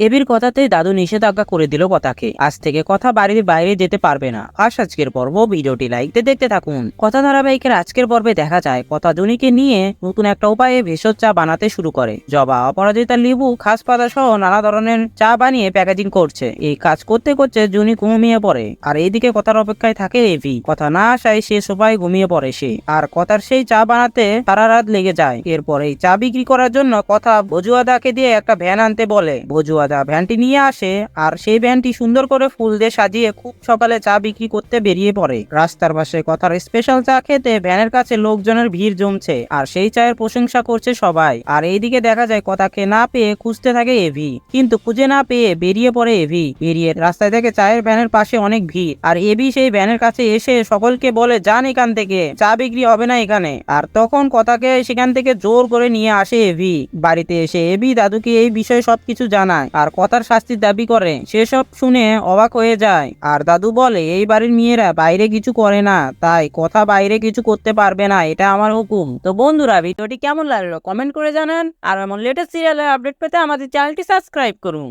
এবির কথাতেই দাদু নিষেধাজ্ঞা করে দিল কথাকে। আজ থেকে কথা বাড়ির বাইরে যেতে পারবে না। আজ আজকের পর্ব ভিডিওটি লাইক দিয়ে দেখতে থাকুন। কথা ধারাবাহিকের আজকের পর্বে দেখা যায়, কথা জুনিকে নিয়ে নতুন একটা উপায়ে ভেষজ চা বানাতে শুরু করে। জবা, অপরাজিতা, লেবু, খাস পাতা সহ নানা ধরনের চা বানিয়ে প্যাকেজিং করছে। এই কাজ করতে করতে জুনি ঘুমিয়ে পড়ে। আর এইদিকে কথার অপেক্ষায় থাকে এভি। কথা না আসায় সে সবাই ঘুমিয়ে পড়ে সে। আর কথার সেই চা বানাতে সারা রাত লেগে যায়। এরপরে চা বিক্রি করার জন্য কথা বজুয়াদাকে দিয়ে একটা ভ্যান আনতে বলে। বজুয়াদা ভ্যানটি নিয়ে আসে আর সেই ভ্যানটি সুন্দর করে ফুল দিয়ে সাজিয়ে খুব সকালে চা বিক্রি করতে বেরিয়ে পড়ে। রাস্তার পাশে কথার স্পেশাল চা খেতে ভ্যানের কাছে লোকজনের ভিড় জমছে আর সেই চায়ের প্রশংসা করছে সবাই। আর এইদিকে দেখা যায় কথাকে না পেয়ে খুঁজতে থাকে এভি কিন্তু খুঁজে না পেয়ে বেরিয়ে পড়ে এভি বেরিয়ে রাস্তায় থেকে চায়ের ভ্যানের পাশে অনেক ভিড়। আর এবি সেই ভ্যানের কাছে এসে সকলকে বলে, যান এখান থেকে, চা বিক্রি হবে না এখানে। আর তখন কথাকে সেখান থেকে জোর করে নিয়ে আসে এভি বাড়িতে এসে এবি দাদুকে এই বিষয়ে সবকিছু জানায়। আর কথার শাস্তির দাবি করে। সেসব শুনে অবাক হয়ে যায়। আর দাদু বলে, এই বাড়ির মেয়েরা বাইরে কিছু করে না। তাই কথা বাইরে কিছু করতে পারবে না। এটা আমার হুকুম। তো বন্ধুরা, ভিডিওটি কেমন লাগল কমেন্ট করে জানান। আর এমন লেটেস্ট সিরিয়ালের আপডেট পেতে আমাদের চ্যানেলটি সাবস্ক্রাইব করুন।